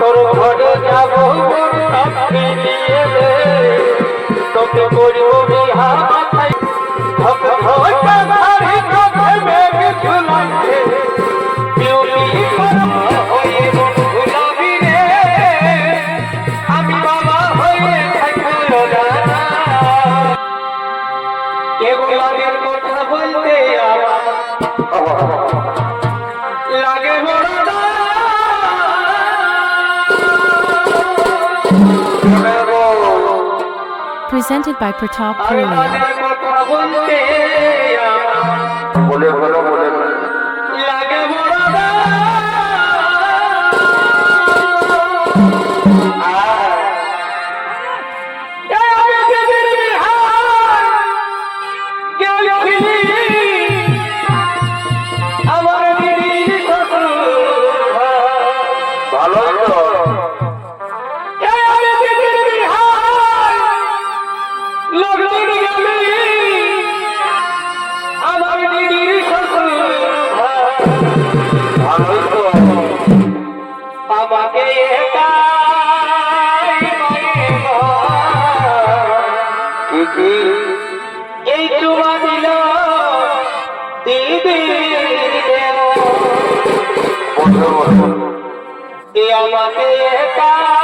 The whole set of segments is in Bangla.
তোর ঘরে যাব আপনি দিয়ে দে। তোকে করব বিহা মাথায়। ধক ধক Presented by Pratap Puria. দিকে এই চুমা দিল দিদি আমাকে একা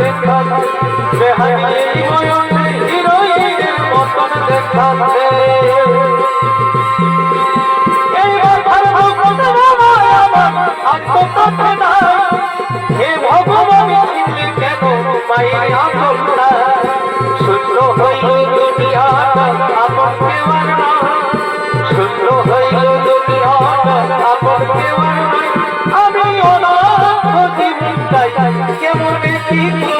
দেখাতে বেহানি হিরোইনের মতন দেখাতে এইবার ভারত আত্মকথা না হে ভগবান কেন মাইয়া তোমরা শূন্য হইল দুনিয়াটা আপন দেওয়ানা শূন্য হইল দুনিয়াটা আপন দেওয়ানা আমি অনাথ জীবন চাই। কেমন Thank you.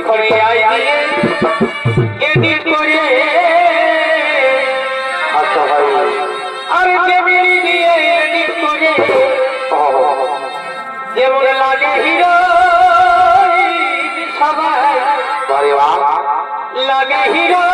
এখন দিয়ে এডিট করে আচ্ছা ভাই। আর জেমিনি দিয়ে এডিট করে যেমন লাগে হিরো সবাই। লাগে হিরো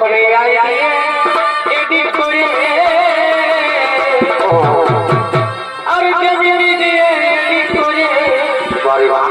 দিয়ে এডিট করে। আর জমিনি দিয়ে এডিট করে। বাড়ি বাহ